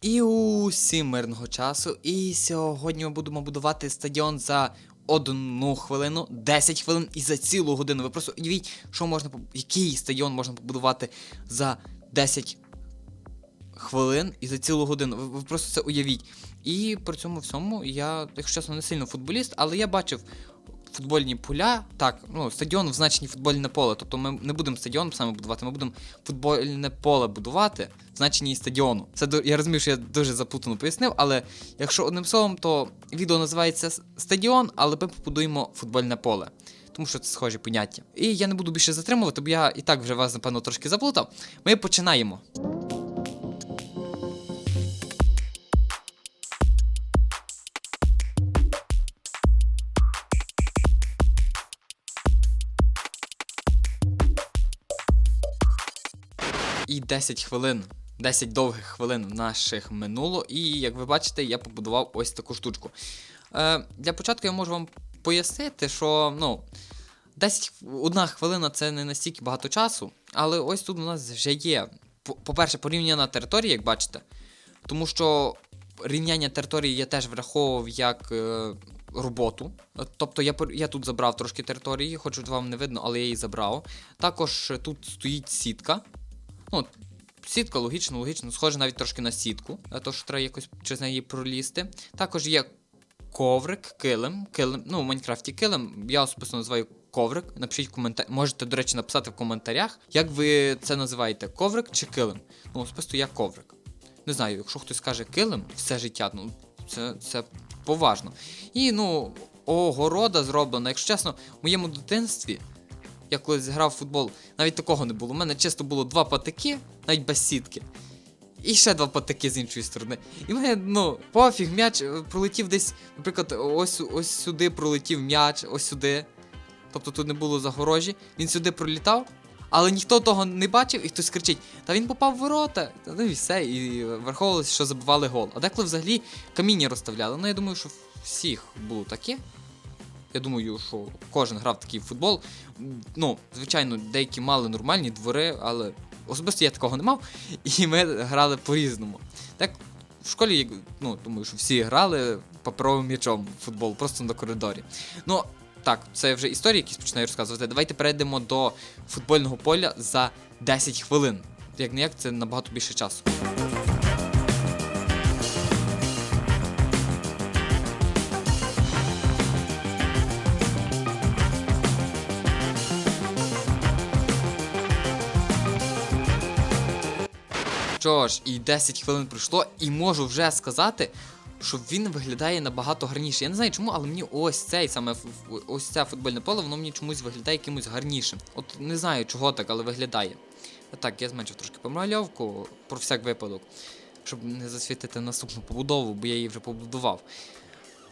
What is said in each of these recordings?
І усім мирного часу. І сьогодні ми будемо будувати стадіон за одну хвилину, 10 хвилин і за цілу годину. Ви просто уявіть, що можна який стадіон можна побудувати за 10 хвилин і за цілу годину. Ви, ви просто це уявіть. І при цьому всьому я, якщо чесно, не сильно футболіст, але я бачив футбольні поля. Так, ну, стадіон в значенні футбольне поле. Тобто ми не будемо стадіон саме будувати, ми будемо футбольне поле будувати в значенні стадіону. Це я розумію, що я дуже заплутано пояснив, але якщо одним словом, то відео називається стадіон, але ми побудуємо футбольне поле. Тому що це схожі поняття. І я не буду більше затримувати, бо я і так вже вас, напевно, трошки заплутав. Ми починаємо. І 10 хвилин, 10 довгих хвилин наших минуло. І як ви бачите, я побудував ось таку штучку. Е, для початку я можу вам пояснити, що ну, 10 одна хвилина це не настільки багато часу, але ось тут у нас вже є. По- По-перше, порівняна територія, як бачите. Тому що рівняння території я теж враховував як е, роботу. Тобто я, я тут забрав трошки території, хоч вам не видно, але я її забрав. Також тут стоїть сітка. Ну, сітка логічно, логічно, схоже навіть трошки на сітку, а то що треба якось через неї пролізти. Також є коврик, килим. килим ну, в Майнкрафті килим. Я особисто називаю коврик. Напишіть в коментарі. Можете, до речі, написати в коментарях, як ви це називаєте: коврик чи килим. Ну, особисто я коврик. Не знаю, якщо хтось каже килим все життя, ну це, це поважно. І ну, огорода зроблена. Якщо чесно, в моєму дитинстві я колись грав в футбол, навіть такого не було. У мене чисто було два патики, навіть без сітки. І ще два патики з іншої сторони. І мене, ну, пофіг, м'яч е, пролетів десь, наприклад, ось, ось сюди пролетів м'яч, ось сюди. Тобто тут не було загорожі. Він сюди пролітав, але ніхто того не бачив, і хтось кричить: Та він попав в ворота. Та Ну і все, і враховувалося, що забивали гол. А деколи взагалі каміння розставляли. Ну, я думаю, що всіх було таке. Я думаю, що кожен грав такий футбол. Ну, звичайно, деякі мали нормальні двори, але особисто я такого не мав, і ми грали по-різному. Так, в школі, ну, думаю, що всі грали паперовим м'ячом в футбол, просто на коридорі. Ну, так, це вже історії, якісь починаю розказувати. Давайте перейдемо до футбольного поля за 10 хвилин. Як не як, це набагато більше часу. Що ж, і 10 хвилин пройшло, і можу вже сказати, що він виглядає набагато гарніше. Я не знаю чому, але мені ось цей саме ось це футбольне поле, воно мені чомусь виглядає якимось гарнішим. От не знаю чого так, але виглядає. Так, я зменшив трошки помальовку про всяк випадок, щоб не засвітити наступну побудову, бо я її вже побудував.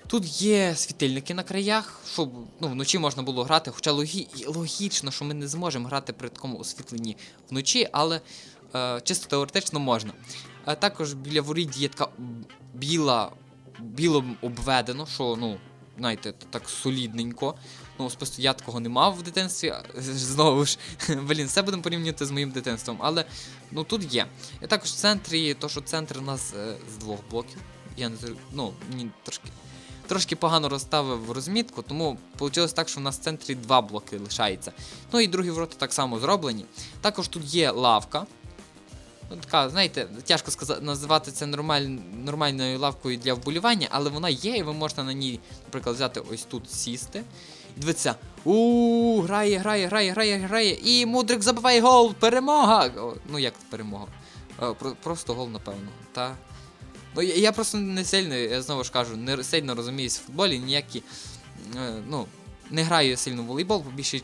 Тут є світильники на краях, щоб ну, вночі можна було грати, хоча логі... логічно, що ми не зможемо грати при такому освітленні вночі, але чисто теоретично можна. А також біля воріт є така біла, білом обведено, що, ну, знаєте, так солідненько. Ну, особисто я такого не мав в дитинстві. Знову ж, блін, все будемо порівнювати з моїм дитинством. Але ну тут є. І також в центрі, то що центр у нас е, з двох блоків. Я не ну, мені трошки. Трошки погано розставив розмітку, тому вийшло так, що в нас в центрі два блоки лишається. Ну і другі ворота так само зроблені. Також тут є лавка. Ну, така, знаєте, тяжко сказати, називати це нормаль, нормальною лавкою для вболівання, але вона є, і ви можете на ній, наприклад, взяти ось тут сісти. І дивіться, у грає, грає, грає, грає, грає, і Мудрик забиває гол! Перемога! О, ну як перемога? Е, про- просто гол, напевно. Та. Ну, я, я просто не сильно, я знову ж кажу, не сильно розуміюсь в футболі, ніякі. Е, ну, не граю сильно в волейбол, бо більше.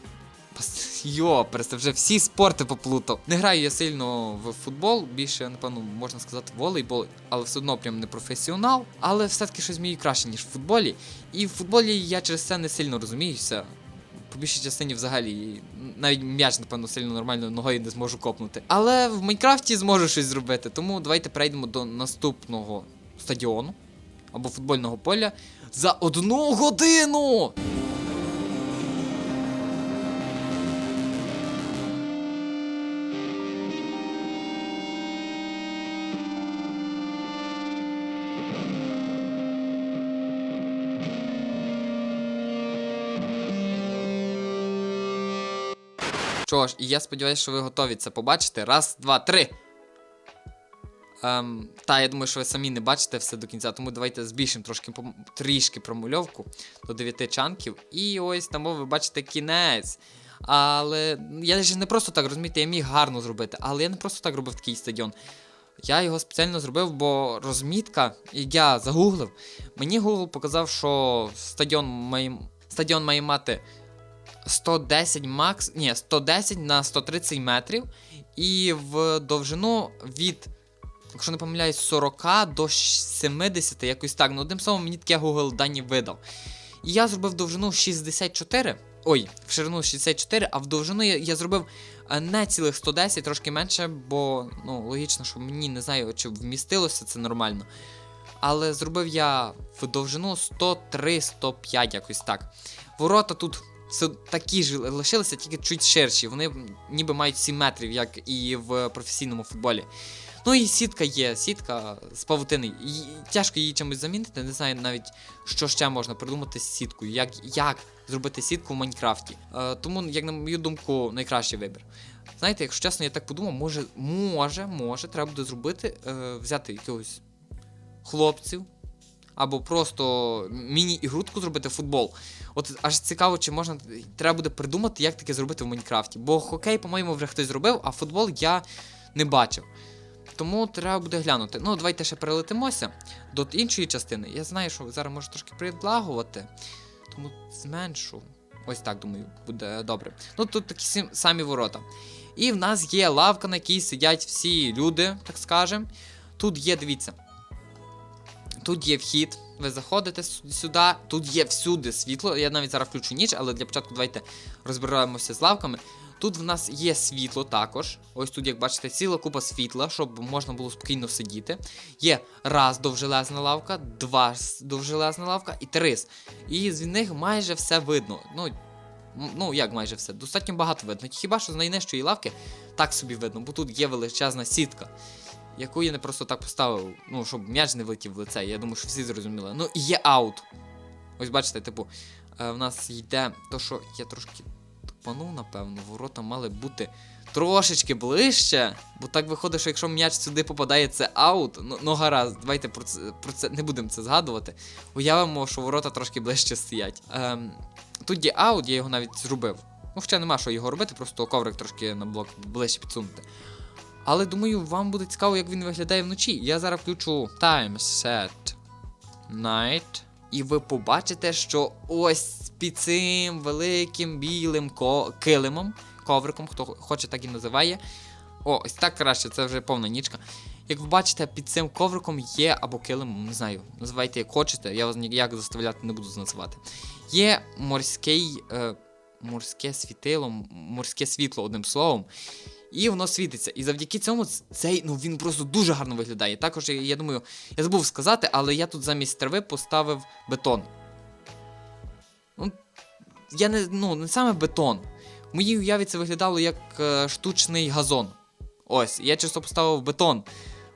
Йо, просто вже всі спорти поплутав. Не граю я сильно в футбол, більше, напевно, можна сказати, волейбол, але все одно прям не професіонал. Але все-таки щось вмію краще, ніж в футболі. І в футболі я через це не сильно розуміюся. По більшій частині взагалі навіть м'яч, напевно, сильно нормально ногою не зможу копнути. Але в Майнкрафті зможу щось зробити. Тому давайте перейдемо до наступного стадіону або футбольного поля за одну годину. Що ж, і я сподіваюся, що ви готові це побачити. Раз, два, три. Ем, та, я думаю, що ви самі не бачите все до кінця, тому давайте збільшимо трошки трішки промульовку до 9 чанків. І ось там ви бачите кінець. Але я ж не просто так розумієте, я міг гарно зробити, але я не просто так робив такий стадіон. Я його спеціально зробив, бо розмітка, я загуглив, мені Google показав, що стадіон має, стадіон має мати 110 макс, ні, 110 на 130 метрів, і в довжину від, якщо не помиляюсь, 40 до 70, якось так. Ну, одним словом, мені таке Google дані видав. І я зробив довжину 64. Ой, в ширину 64, а в довжину я, я зробив е, не цілих 110, трошки менше, бо ну, логічно, що мені не знаю, чи вмістилося це нормально. Але зробив я в довжину 103-105, якось так. Ворота тут все такі ж лишилися, тільки чуть ширші. Вони ніби мають 7 метрів, як і в професійному футболі. Ну і сітка є, сітка з павутини. І тяжко її чимось замінити. Не знаю навіть, що ще можна придумати з сіткою, як, як зробити сітку в Майнкрафті. Е, тому, як на мою думку, найкращий вибір. Знаєте, якщо чесно, я так подумав, може, може, може, треба буде зробити, е, взяти якихось хлопців. Або просто міні-ігрутку зробити футбол. От аж цікаво, чи можна. Треба буде придумати, як таке зробити в Майнкрафті. Бо хокей, по-моєму, вже хтось зробив, а футбол я не бачив. Тому треба буде глянути. Ну, давайте ще перелетимося до іншої частини. Я знаю, що зараз може трошки придлагувати, тому зменшу. Ось так, думаю, буде добре. Ну, тут такі самі ворота. І в нас є лавка, на якій сидять всі люди, так скажем. Тут є, дивіться. Тут є вхід, ви заходите сюди, тут є всюди світло. Я навіть зараз включу ніч, але для початку давайте розбираємося з лавками. Тут в нас є світло також. Ось тут, як бачите, ціла купа світла, щоб можна було спокійно сидіти. Є раз довжелезна лавка, два довжелезна лавка і три. І з них майже все видно. Ну, ну як майже все, достатньо багато видно. Хіба що з найнижчої лавки так собі видно, бо тут є величезна сітка, яку я не просто так поставив, ну, щоб м'яч не влетів в лице. Я думаю, що всі зрозуміли. Ну і є аут. Ось бачите, типу, е, в нас йде то, що я трошки тупанув, напевно, ворота мали бути трошечки ближче. Бо так виходить, що якщо м'яч сюди попадає, це аут. Ну, ну гаразд, давайте про це, про це не будемо це згадувати. Уявимо, що ворота трошки ближче стоять. Ем, тут є аут, я його навіть зробив. Ну, ще нема що його робити, просто коврик трошки на блок ближче підсунути. Але думаю, вам буде цікаво, як він виглядає вночі. Я зараз включу Time Set Night. І ви побачите, що ось під цим великим білим ко- килимом, ковриком, хто хоче так і називає. О, ось так краще, це вже повна нічка. Як ви бачите, під цим ковриком є або килимом, не знаю, називайте як хочете, я вас ніяк заставляти не буду називати. Є морський, е, морське світило, морське світло, одним словом. І воно світиться. І завдяки цьому цей, ну він просто дуже гарно виглядає. Також, я- думаю, я забув сказати, але я тут замість трави поставив бетон. Ну, я не, ну, не саме бетон. В моїй уяві це виглядало як е, штучний газон. Ось, я чисто поставив бетон.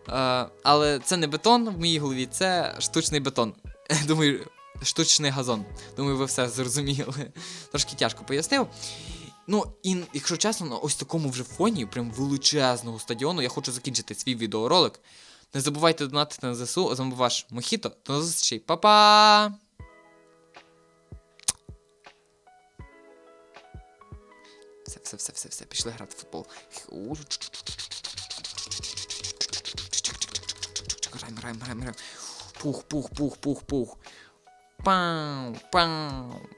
Е, але це не бетон в моїй голові, це штучний бетон. Думаю, штучний газон. Думаю, ви все зрозуміли. Трошки тяжко пояснив. Ну, і якщо чесно, на ось такому вже фоні, прям величезного стадіону, я хочу закінчити свій відеоролик. Не забувайте донатити на ЗСУ, з вами ваш Мохіто. До зустрічей, Па-па! Все, все, все, все, все, пішли грати в футбол. Граємо, граємо, граємо, граємо. Пух, пух, пух, пух, пух. Пау, пау.